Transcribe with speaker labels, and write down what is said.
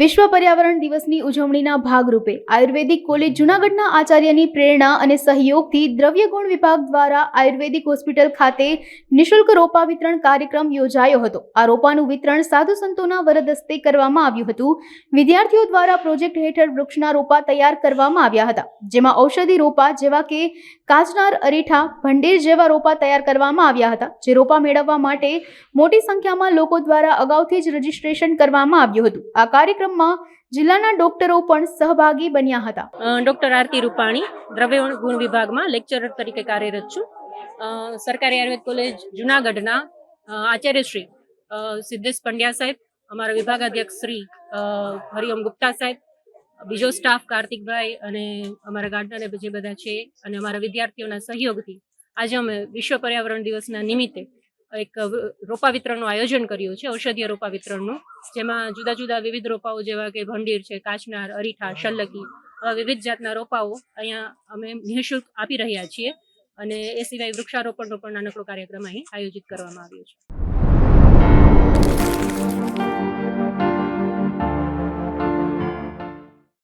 Speaker 1: વિશ્વ પર્યાવરણ દિવસની ઉજવણીના ભાગરૂપે આયુર્વેદિક કોલેજ જૂનાગઢના આચાર્યની પ્રેરણા અને સહયોગથી દ્રવ્યગુણ વિભાગ દ્વારા આયુર્વેદિક હોસ્પિટલ ખાતે નિશુલ્ક રોપા વિતરણ કાર્યક્રમ યોજાયો હતો. આ રોપાનું વિતરણ સાધુ સંતોના વરદસ્તે કરવામાં આવ્યું હતું. વિદ્યાર્થીઓ દ્વારા પ્રોજેક્ટ હેઠળ વૃક્ષના રોપા તૈયાર કરવામાં આવ્યા હતા. જેમાં ઔષધિ રોપા જેવા કે કાચનાર અરીઠા, ભંડેર જેવા રોપા તૈયાર કરવામાં આવ્યા હતા, જે રોપા મેળવવા માટે મોટી સંખ્યામાં લોકો દ્વારા અગાઉથી જ રજીસ્ટ્રેશન કરવામાં આવ્યું હતું. આ કાર્યક્રમમાં જિલ્લાના ડોક્ટરો પણ સહભાગી બન્યા હતા.
Speaker 2: ડૉક્ટર આરતી રૂપાણી દ્રવ્ય ગુણ વિભાગમાં લેક્ચરર તરીકે કાર્યરત છું. સરકારી આયુર્વેદ કોલેજ જુનાગઢના આચાર્યશ્રી સિદ્ધેશ પંડ્યા સાહેબ અમારા વિભાગાધ્યક્ષ શ્રી અ, હરિઓમ ગુપ્તા સાહેબ બીજો સ્ટાફ કાર્તિકભાઈ અને અમારા ગાર્ડનર જે બધા છે અને અમારા વિદ્યાર્થીઓના સહયોગથી આજે અમે વિશ્વ પર્યાવરણ દિવસના નિમિત્તે એક રોપા વિતરણનું આયોજન કર્યું છે ઔષધીય રોપા વિતરણનું જેમાં જુદા જુદા વિવિધ રોપાઓ જેવા કે ભંડીર છે કાચનાર અરીઠા શલ્લકી આવા વિવિધ જાતના રોપાઓ અહીંયા અમે નિઃશુલ્ક આપી રહ્યા છીએ અને એ સિવાય વૃક્ષારોપણનો પણ નાનકડો કાર્યક્રમ અહીં આયોજિત કરવામાં આવ્યો છે.